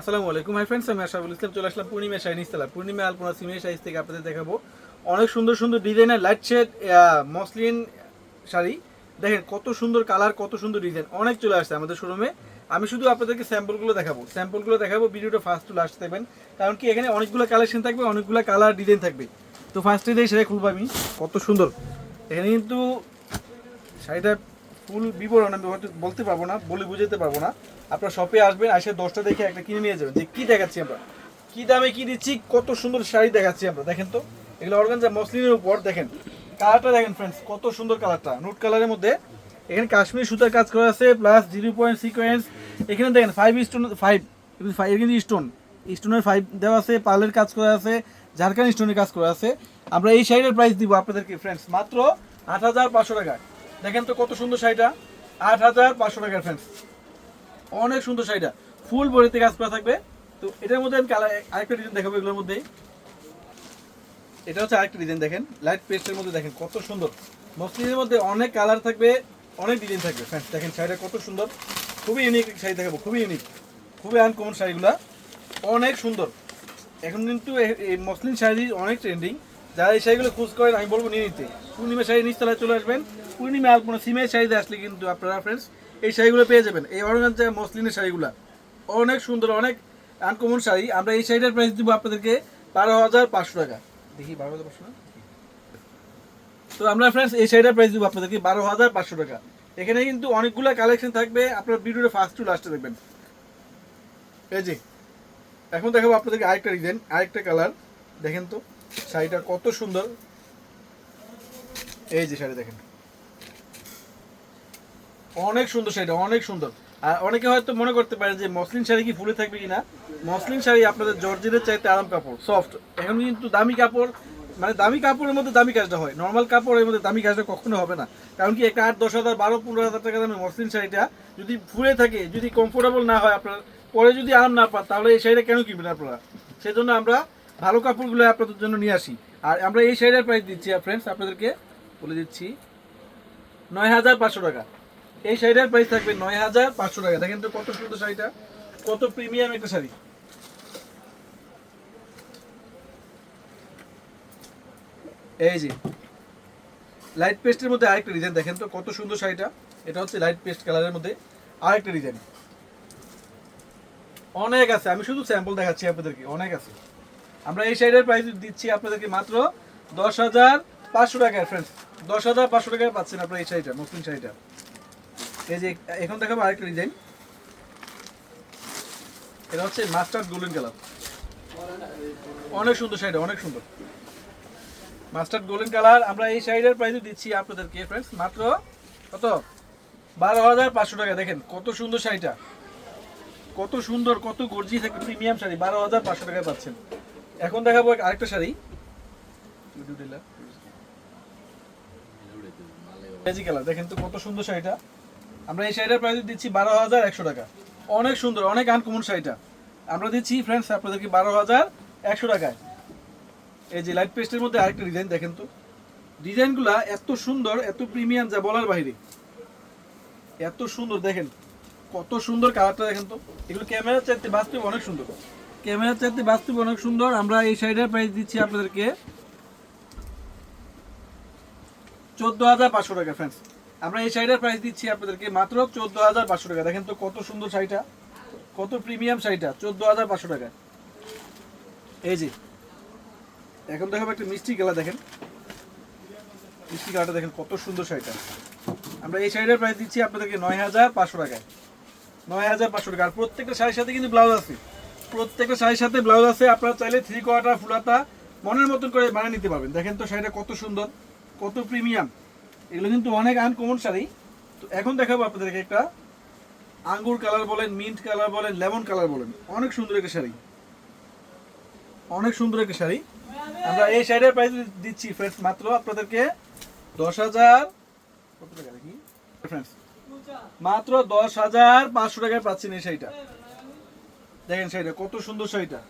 আসসালামু আলাইকুম hi friends আমি আশাফুল ইসলাম। চলে আসলাম পূর্ণিমা শাইন ইস্তালা পূর্ণিমা আলপনা সিমের সাইজ থেকে আপনাদের দেখাবো। অনেক সুন্দর সুন্দর ডিজাইনের লাইট শেড মসলিন শাড়ি। দেখেন কত সুন্দর কালার কত সুন্দর ডিজাইন অনেক চলে আসছে আমাদের শোরুমে আমি শুধু আপনাদেরকে স্যাম্পলগুলো দেখাবো। স্যাম্পলগুলো দেখাবো, ভিডিওটা ফার্স্ট টু লাস্ট দেবেন কারণ কি, এখানে অনেকগুলো কালেকশন থাকবে, অনেকগুলো কালার ডিজাইন থাকবে। তো ফার্স্টে দিয়ে সেটা খুলবো আমি। কত সুন্দর। এখানে কিন্তু শাড়িটা ফুল বিবরণ আমি হয়তো বলতে পারব না, বলে বুঝাতে পারব না। আপনার শপে আসবেন, আসে দশটা দেখে একটা কিনে নিয়ে যাবেন। যে কি দেখাচ্ছি আমরা? কি দামে কি দিচ্ছি, কত সুন্দর শাড়ি দেখাচ্ছি আমরা? দেখেন তো, এগুলো অর্গানজা মসলিনের উপর, দেখেন। কালারটা দেখেন ফ্রেন্ডস কত সুন্দর কালারটা। নোট কালারের মধ্যে, এখানে কাশ্মীর সুতার কাজ করা আছে প্লাস জিরো পয়েন্ট সিকোয়েন্স এখানে দেখেন ফাইভ স্টোন ফাইভ কিন্তু স্টোন স্টোনের ফাইভ দেওয়া আছে পার্লের কাজ করা আছে, ঝাড়খান্ড স্টোনের কাজ করা আছে। আমরা এই শাড়িটার প্রাইস দিব আপনাদেরকে ফ্রেন্ডস মাত্র আট হাজার পাঁচশো টাকা। দেখেন তো কত সুন্দর শাড়িটা। আট হাজার পাঁচশো টাকার ফ্রেন্ডস অনেক সুন্দর শাড়িটা। ফুল বডিতে কাজ করা থাকবে। তো এটার মধ্যে আমি কালার আরেকটা ডিজাইন দেখাবো এগুলোর মধ্যেই। এটা হচ্ছে আরেকটা ডিজাইন দেখেন। লাইট পেস্টের মধ্যে দেখেন কত সুন্দর। মসলিনের মধ্যে অনেক কালার থাকবে, অনেক ডিজাইন থাকবে। ফ্রেন্ডস দেখেন শাড়িটা কত সুন্দর। খুবই ইউনিক শাড়ি দেখাবো, খুবই ইউনিক খুবই আনকমন শাড়িগুলা। অনেক সুন্দর। এখন কিন্তু এই মসলিন শাড়ি অনেক ট্রেন্ডিং যারা এই শাড়িগুলো খোঁজ করেন, আমি বলব নিয়ে নিতে। পূর্ণিমা শাড়ি নিচতলায় চলে আসবেন। পূর্ণিমা আর কোনো সিমের শাড়িতে আসলে কিন্তু আপনারা ফ্রেন্ডস এই শাড়িগুলো পেয়ে যাবেন। এই অরগানজা মসলিনের শাড়িগুলো। অনেক সুন্দর, অনেক আনকমন শাড়ি। আমরা এই শাড়িটার প্রাইস দিব আপনাদেরকে বারো হাজার পাঁচশো টাকা। দেখি, বারো হাজার পাঁচশো না? তো আমরা ফ্রেন্ডস এই শাড়িটার প্রাইস দিব আপনাদেরকে বারো হাজার পাঁচশো টাকা। এখানে কিন্তু অনেকগুলো কালেকশন থাকবে। আপনার ভিডিওটা ফার্স্ট টু লাস্টে দেখবেন। এই যে, এখন দেখাবো আপনাদেরকে আরেকটা ডিজাইন আরেকটা কালার দেখেন তো। শাড়িটা কত সুন্দর। এই যে শাড়ি দেখেন। অনেক সুন্দর শাড়িটা, অনেক সুন্দর। আর অনেকে হয়তো মনে করতে পারে যে মসলিন শাড়ি কি ফুলে থাকবে কিনা? মসলিন শাড়ি আপনাদের জর্জেটের চাইতে আরাম কাপড় সফট এখন কিন্তু দামি কাপড় মানে দামি কাপড়ের মধ্যে দামি কাজটা হয়। নর্মাল কাপড়ের মধ্যে দামি কাজটা কখনো হবে না। কারণ কি একটা আট, দশ হাজার, বারো, পনেরো হাজার টাকা দামের মসলিন শাড়িটা যদি ফুলে থাকে, যদি কমফোর্টেবল না হয় আপনার, পরে যদি আরাম না পান, তাহলে এই শাড়িটা কেন কিনবেন আপনারা? সেই জন্য আমরা ভালো কাপড়গুলো আপনাদের জন্য নিয়ে আসি। আর আমরা এই শাড়িটার প্রাইস দিচ্ছি ফ্রেন্ডস আপনাদেরকে বলে দিচ্ছি নয় হাজার পাঁচশো টাকা। এই শাড়িটার প্রাইস থাকবে নয় হাজার পাঁচশো টাকা। দেখেন তো কত সুন্দর শাড়িটা, কত প্রিমিয়াম একটা শাড়ি। এই যে লাইট পেস্টের মধ্যে আরেকটা ডিজাইন দেখেন তো কত সুন্দর শাড়িটা। এটা হচ্ছে লাইট পেস্ট কালারের মধ্যে আরেকটা ডিজাইন অনেক আছে, আমি শুধু স্যাম্পল দেখাচ্ছি আপনাদেরকে, অনেক আছে। আমরা এই শাড়িটার প্রাইস দিচ্ছি আপনাদেরকে মাত্র দশ হাজার পাঁচশো টাকায় ফ্রেন্ডস দশ হাজার পাঁচশো টাকায় পাচ্ছেন আপনারা এই শাড়িটা মুসলিম শাড়িটা। এই যে এখন দেখাবো আরেকটা ডিজাইন এটা হচ্ছে মাস্টার্ড গোল্ডেন কালার। অনেক সুন্দর শাড়িটা, অনেক সুন্দর। মাস্টার্ড গোল্ডেন কালার, আমরা এই শাড়িটার প্রাইস দিচ্ছি আপনাদেরকে ফ্রেন্ডস মাত্র কত? বারো হাজার পাঁচশো টাকা, দেখেন কত সুন্দর শাড়িটা। কত সুন্দর, কত গর্জি থাকে প্রিমিয়াম শাড়ি, বারো হাজার পাঁচশো টাকায় পাচ্ছেন। এখন দেখাবো আরেকটা শাড়ি। দেখেন তো কত সুন্দর শাড়িটা। আমরা এই শাড়িটার প্রাইস দিচ্ছি বারো হাজার একশো টাকা। অনেক সুন্দর, অনেক আনকমন শাড়িটা। আমরা দিচ্ছি ফ্রেন্ডস আপনাদেরকে বারো হাজার একশো টাকায়। এই যে লাইট পেস্টের মধ্যে আরেকটা ডিজাইন দেখেন তো। ডিজাইনগুলা এত সুন্দর, এত প্রিমিয়াম যা বলার বাইরে। এত সুন্দর, দেখেন। কত সুন্দর কালারটা দেখেন তো। এগুলো ক্যামেরার চাইতে বাস্তব অনেক সুন্দর। ক্যামেরার চাইতে বাস্তব অনেক সুন্দর। আমরা এই শাড়িটার প্রাইস দিচ্ছি আপনাদেরকে চোদ্দ হাজার পাঁচশো টাকা ফ্রেন্ডস আমরা এই শাড়িটার প্রাইস দিচ্ছি আপনাদেরকে মাত্র চোদ্দ হাজার পাঁচশো টাকা। দেখেন তো কত সুন্দর শাড়িটা, কত প্রিমিয়াম শাড়িটা, চোদ্দ হাজার পাঁচশো টাকা এই যে, এখন দেখাবো একটা মিষ্টি কালার, দেখেন। মিষ্টি কালারটা দেখেন কত সুন্দর শাড়িটা। আমরা এই শাড়িটার প্রাইস দিচ্ছি আপনাদেরকে নয় হাজার পাঁচশো টাকায়। নয় হাজার পাঁচশো টাকা। আর প্রত্যেকটা শাড়ির সাথে কিন্তু ব্লাউজ আছে। প্রত্যেকটা শাড়ির সাথে ব্লাউজ আছে, আপনারা চাইলে থ্রি কোয়ার্টার ফুলাতা মনের মতন করে বানিয়ে নিতে পারবেন। দেখেন তো শাড়িটা কত সুন্দর, কত প্রিমিয়াম এগুলো কিন্তু অনেক আনকমন শাড়ি। তো এখন দেখাবো আপনাদেরকে একটা আঙ্গুর কালার বলেন মিন্ট কালার বলেন লেমন কালার বলেন। অনেক সুন্দর একটা শাড়ি। অনেক সুন্দর একটা শাড়ি। আমরা এই শাড়ির প্রাইস দিচ্ছি ফ্রেন্ডস মাত্র আপনাদেরকে দশ হাজার কত টাকা দেখি? ফ্রেন্ডস মাত্র দশ হাজার পাঁচশো টাকায় পাচ্ছেন এই শাড়িটা। দেখেন শাড়িটা, কত সুন্দর শাড়িটা।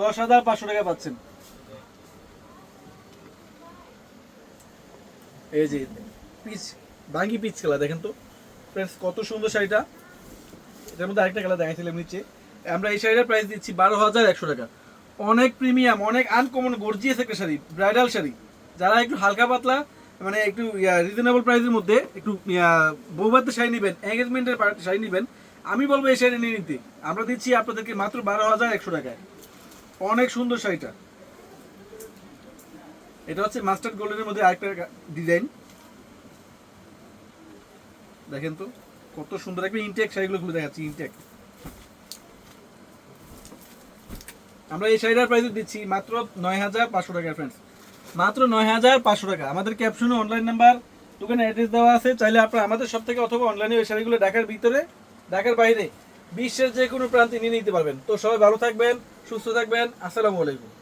দশ হাজার পাঁচশো টাকা পাচ্ছেন। এই যে পিচ বাঙ্গি পিচ খেলা, দেখেন তো। ফ্রেন্ডস কত সুন্দর শাড়িটা। এটার মধ্যে আরেকটা খেলা দেখাইছিলাম নিচে। আমরা এই শাড়িটার প্রাইস দিচ্ছি বারো হাজার একশো টাকা। অনেক প্রিমিয়াম অনেক আনকমন গর্জিয়াস একটা শাড়ি ব্রাইডাল শাড়ি। যারা একটু হালকা পাতলা মানে একটু রিজনেবল প্রাইসের মধ্যে একটু বৌভাতের শাড়ি নেবেন এঙ্গেজমেন্টের শাড়ি নেবেন আমি বলব এই শাড়ি নিয়ে নিতে। আমরা দিচ্ছি আপনাদেরকে মাত্র বারো হাজার একশো টাকায়। অনেক সুন্দর শাড়িটা। এটা হচ্ছে মাস্টার্ড গোল্ডের মধ্যে আরেকটা ডিজাইন। দেখেন তো, কত সুন্দর একটা ইনটেক শাড়িগুলো খুলে দেখাচ্ছি ইনটেক আমরা এই শাড়িটার প্রাইস দিচ্ছি মাত্র নয় হাজার পাঁচশো টাকা ফ্রেন্ডস মাত্র নয় হাজার পাঁচশো টাকা। আমাদের ক্যাপশনে অনলাইন নাম্বার দোকানে অ্যাড্রেস দেওয়া আছে। চাইলে আপনারা আমাদের সব থেকে অথবা অনলাইনে ওই শাড়িগুলো ঢাকার ভিতরে ঢাকার বাইরে বিশ্বের যে কোনো প্রান্তে নিয়ে নিতে পারবেন। তো সবাই ভালো থাকবেন, সুস্থ থাকবেন। আসসালামু আলাইকুম।